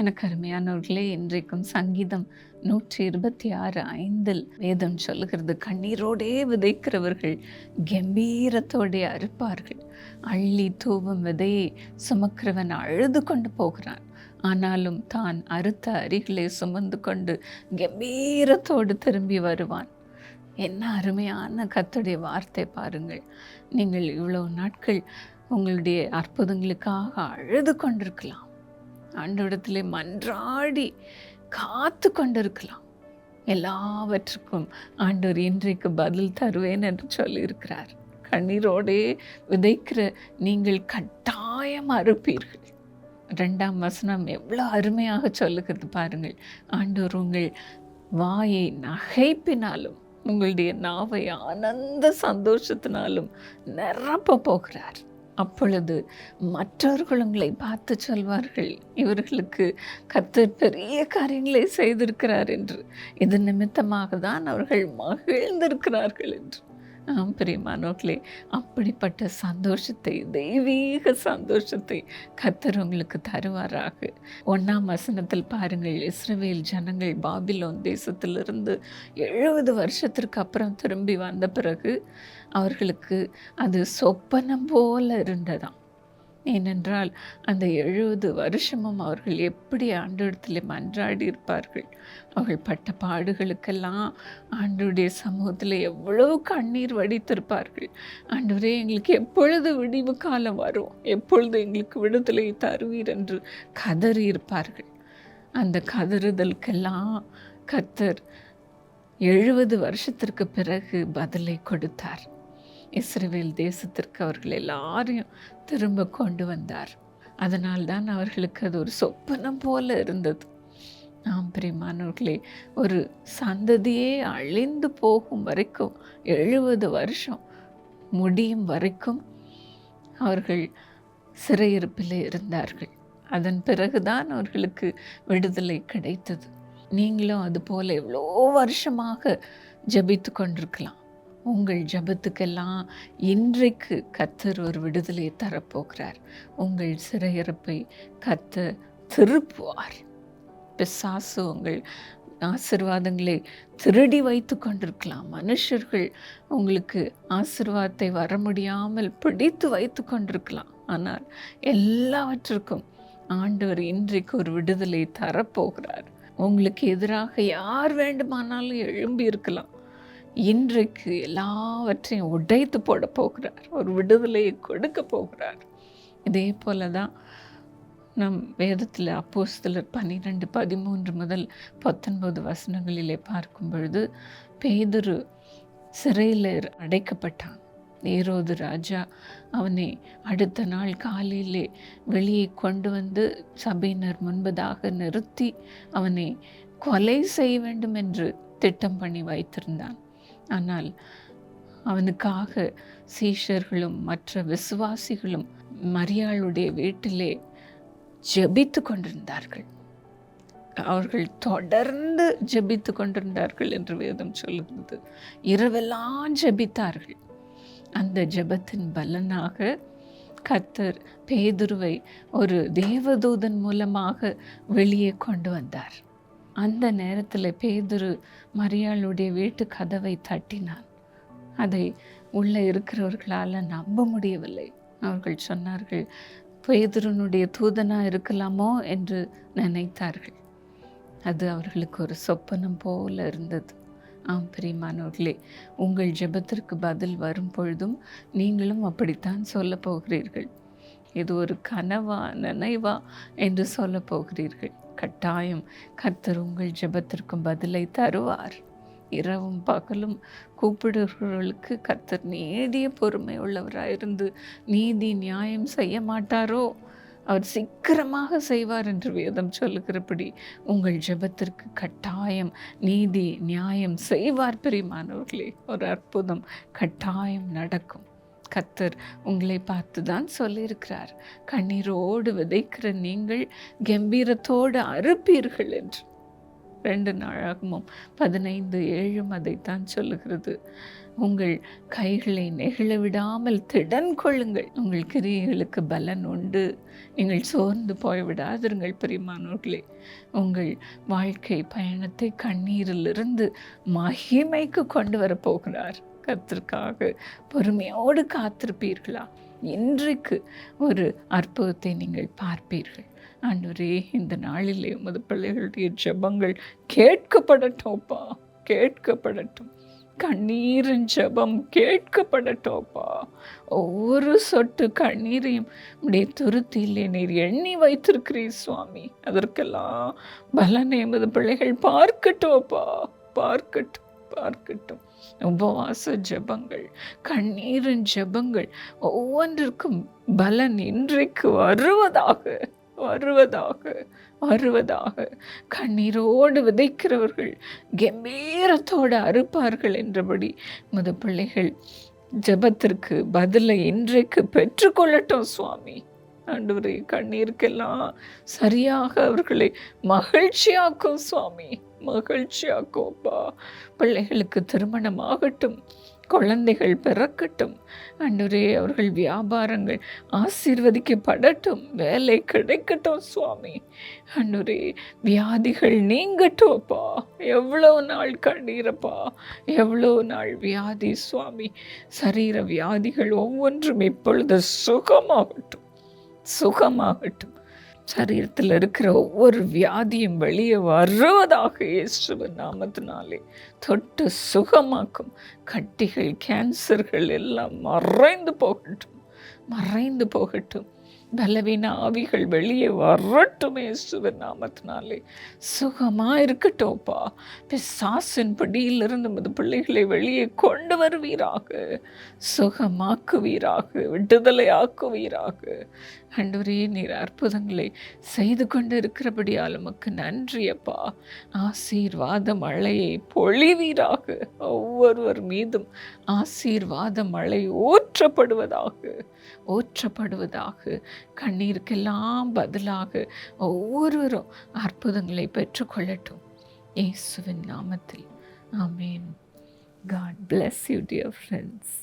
எனக்கு அருமையானவர்களே இன்றைக்கும் சங்கீதம் நூற்றி இருபத்தி ஆறு ஐந்தில் வேதம் சொல்லுகிறது. கண்ணீரோடே விதைக்கிறவர்கள் கம்பீரத்தோடே அறுப்பார்கள். அள்ளி தூவும் விதையை சுமக்கிறவன் அழுது கொண்டு போகிறான். ஆனாலும் தான் அறுத்த அரிகளை சுமந்து கொண்டு கம்பீரத்தோடு திரும்பி வருவான். என்ன அருமையான கத்துடைய வார்த்தை பாருங்கள். நீங்கள் இவ்வளோ நாட்கள் உங்களுடைய அற்புதங்களுக்காக அழுது கொண்டிருக்கலாம். ஆண்டவிடத்திலே மன்றாடி காத்து கொண்டிருக்கலாம். எல்லாவற்றுக்கும் ஆண்டவர் இன்றைக்கு பதில் தருவேன் என்று சொல்லியிருக்கிறார். கண்ணீரோடே விதைக்கிற நீங்கள் கட்டாயம் அறுப்பீர்கள். ரெண்டாம் வசனம் எவ்வளோ அருமையாக சொல்லுகிறது பாருங்கள். ஆண்டவர் உங்கள் வாயை நகைப்பினாலும் உங்களுடைய நாவை ஆனந்த சந்தோஷத்தினாலும் நிரப்ப போகிறார். அப்பொழுது மற்றவர்கள் உங்களை பார்த்து சொல்வார்கள் இவர்களுக்கு கத்தர் பெரிய காரியங்களை செய்திருக்கிறார் என்று. இது நிமித்தமாக தான் அவர்கள் மகிழ்ந்திருக்கிறார்கள் என்று. ஆம் பிரியமானவர்களே அப்படிப்பட்ட சந்தோஷத்தை தெய்வீக சந்தோஷத்தை கத்தர் உங்களுக்கு தருவாராக. ஒன்றாம் வசனத்தில் பாருங்கள் இஸ்ரவேல் ஜனங்கள் பாபிலோன் தேசத்திலிருந்து எழுபது வருஷத்திற்கு அப்புறம் திரும்பி வந்த பிறகு அவர்களுக்கு அது சொப்பனம் போல இருந்ததாம். ஏனென்றால் அந்த எழுபது வருஷமும் அவர்கள் எப்படி ஆண்டோடத்தில் மன்றாடி இருப்பார்கள் அவர்கள் பட்ட பாடுகளுக்கெல்லாம் ஆண்டோடைய சமூகத்தில் எவ்வளவு கண்ணீர் வடித்திருப்பார்கள்? ஆண்டவரே எங்களுக்கு எப்பொழுது விடிவு காலம் வரும்? எப்பொழுது எங்களுக்கு விடுதலை தருவீர் என்று கதறி இருப்பார்கள் அந்த கதறுதலுக்கெல்லாம் கத்தர் எழுபது வருஷத்திற்கு பிறகு பதிலை கொடுத்தார். இஸ்ரேல் தேசத்திற்கு அவர்கள் எல்லாரையும் திரும்ப கொண்டு வந்தார். அதனால்தான் அவர்களுக்கு அது ஒரு சொப்பனம் போல இருந்தது. நாம் பிரிமானவர்களே ஒரு சந்ததியே அழிந்து போகும் வரைக்கும் எழுபது வருஷம் முடியும் வரைக்கும் அவர்கள் சிறையிருப்பில் இருந்தார்கள். அதன் பிறகுதான் அவர்களுக்கு விடுதலை கிடைத்தது. நீங்களும் அதுபோல் எவ்வளோ வருஷமாக ஜபித்து கொண்டிருக்கலாம். உங்கள் ஜபத்துக்கெல்லாம் இன்றைக்கு கத்தர் ஒரு விடுதலையை தரப்போகிறார். உங்கள் சிறையிறப்பை கத்த திருப்புவார். பிசாசு உங்கள் ஆசிர்வாதங்களை திருடி வைத்து கொண்டிருக்கலாம். மனுஷர்கள் உங்களுக்கு ஆசிர்வாதத்தை வர முடியாமல் பிடித்து வைத்து கொண்டிருக்கலாம். ஆனால் எல்லாவற்றிற்கும் ஆண்டவர் இன்றைக்கு ஒரு விடுதலை தரப்போகிறார். உங்களுக்கு எதிராக யார் வேண்டுமானாலும் எழும்பி இருக்கலாம். இன்றைக்கு எல்லாவற்றையும் உடைத்து போட போகிறார். ஒரு விடுதலையை கொடுக்க போகிறார். இதே போல தான் நம் வேதத்தில் அப்போஸ்தலர் பன்னிரெண்டு பதிமூன்று முதல் பத்தொன்பது வசனங்களிலே பார்க்கும் பொழுது பேதுரு சிறையில் அடைக்கப்பட்டான். ஏரோது ராஜா அவனை அடுத்த நாள் காலையிலே வெளியே கொண்டு வந்து சபையினர் முன்பதாக நிறுத்தி அவனை கொலை செய்ய வேண்டும் என்று திட்டம் பண்ணி வைத்திருந்தான். ஆனால் அவனுக்காக சீஷர்களும் மற்ற விசுவாசிகளும் மரியாளுடைய வீட்டிலே ஜெபித்து கொண்டிருந்தார்கள். அவர்கள் தொடர்ந்து ஜெபித்து கொண்டிருந்தார்கள் என்று வேதம் சொல்லுகிறது. இரவெல்லாம் ஜெபித்தார்கள். அந்த ஜெபத்தின் பலனாக கத்தர் பேதுருவை ஒரு தேவதூதன் மூலமாக வெளியே கொண்டு வந்தார். அந்த நேரத்தில் பேதுரு மரியாளுடைய வீட்டு கதவை தட்டினான். அதை உள்ளே இருக்கிறவர்களால் நம்ப முடியவில்லை. அவர்கள் சொன்னார்கள் பேதுருனுடைய தூதனாக இருக்கலாமோ? என்று நினைத்தார்கள். அது அவர்களுக்கு ஒரு சொப்பனம் போல இருந்தது. ஆம் பிரியமானவர்களே உங்கள் ஜெபத்திற்கு பதில் வரும் பொழுதும் நீங்களும் அப்படித்தான் சொல்ல போகிறீர்கள். இது ஒரு கனவா நினைவா என்று சொல்ல போகிறீர்கள். கட்டாயம் கர்த்தர் உங்கள் ஜெபத்திற்கும் பதிலை தருவார். இரவும் பகலும் கூப்பிடுகிறவர்களுக்கு கர்த்தர் நேடிய பொறுமை உள்ளவராயிருந்து நீதி நியாயம் செய்ய மாட்டாரோ? அவர் சீக்கிரமாக செய்வார் என்று வேதம் சொல்லுகிறபடி உங்கள் ஜெபத்திற்கு கட்டாயம் நீதி நியாயம் செய்வார். பிரியமானவர்களே ஒரு அற்புதம் கட்டாயம் நடக்கும். கத்தர் உங்களை பார்த்து தான் சொல்லியிருக்கிறார் கண்ணீரோடு விதைக்கிற நீங்கள் கம்பீரத்தோடு அறுப்பீர்கள் என்று. ரெண்டு நாளாகமும் பதினைந்து ஏழும் அதைத்தான் சொல்லுகிறது. உங்கள் கைகளை நெகிழ விடாமல் திடன் கொள்ளுங்கள். உங்கள் கிரியைகளுக்கு பலன் உண்டு. நீங்கள் சோர்ந்து போய்விடாதிருங்கள் பிரிமானோர்களே உங்கள் வாழ்க்கை பயணத்தை கண்ணீரிலிருந்து மகிமைக்கு கொண்டு வரப்போகிறார் கத்திற்காக பொறுமையோடு காத்திருப்பீர்களா? இன்றைக்கு ஒரு அற்புதத்தை நீங்கள் பார்ப்பீர்கள். ஆண்டவரே இந்த நாளிலே உமது பிள்ளைகளுடைய ஜெபங்கள் கேட்கப்படட்டோப்பா கேட்கப்படட்டும். கண்ணீரின் ஜெபம் கேட்கப்படட்டோப்பா ஒவ்வொரு சொட்டு கண்ணீரையும் உடைய துருத்தியிலே நீர் எண்ணி வைத்திருக்கிறீர் சுவாமி. அதற்கெல்லாம் பலனை எமது பிள்ளைகள் பார்க்கட்டோப்பா பார்க்கட்டும் பார்க்கட்டும். உபவாச ஜெபங்கள் கண்ணீரின் ஜெபங்கள் ஒவ்வொன்றிற்கும் பலன் இன்றைக்கு வருவதாக வருவதாக வருவதாக. கண்ணீரோடு விதைக்கிறவர்கள் கம்பீரத்தோடு அறுப்பார்கள் என்றபடி முத பிள்ளைகள் ஜெபத்திற்கு பதிலை இன்றைக்கு பெற்றுக்கொள்ளட்டும் சுவாமி. ஆண்டவரே கண்ணீருக்கெல்லாம் சரியாக அவர்களை மகிழ்ச்சியாக்கும் சுவாமி. மகிழ்ச்சியாக்கோப்பா பிள்ளைகளுக்கு திருமணம் ஆகட்டும் குழந்தைகள் பிறக்கட்டும் அன்றுரே அவர்கள் வியாபாரங்கள் ஆசீர்வதிக்கப்படட்டும் வேலை கிடைக்கட்டும் சுவாமி. அன்றுரே வியாதிகள் நீங்கட்டும்ப்பா. எவ்வளோ நாள் கண்ணீரப்பா. எவ்வளோ நாள் வியாதி சுவாமி. சரீர வியாதிகள் ஒவ்வொன்றும் இப்பொழுது சுகமாகட்டும். சுகமாகட்டும். சரீரத்தில் இருக்கிற ஒவ்வொரு வியாதியும் வெளியே வருவதாக இயேசுவின் நாமத்தினாலே தொட்டு சுகமாக்கும். கட்டிகள் கேன்சர்கள் எல்லாம் மறைந்து போகட்டும். மறைந்து போகட்டும். பலவீன ஆவிகள் வெளியே வரட்டும் இயேசுவின் நாமத்தினாலே. சுகமாக இருக்கட்டும்ப்பா பிசாசின் படியிலிருந்து மது பிள்ளைகளை வெளியே கொண்டு வருவீராக. சுகமாக்குவீராக விடுதலை ஆக்குவீராக அன்றுவரே நீர் அற்புதங்களை செய்து கொண்டு இருக்கிறபடியால் உமக்கு நன்றியப்பா. ஆசீர்வாத மழையை பொழிவீராக. ஒவ்வொருவர் மீதும் ஆசீர்வாத மழை போற்றப்படுவதாக ஓற்றப்படுவதாக கண்ணீருக்கெல்லாம் பதிலாக ஒவ்வொருவரும் அற்புதங்களை பெற்றுக்கொள்ளட்டும். இயேசுவின் நாமத்தில். ஆமேன். God bless you dear friends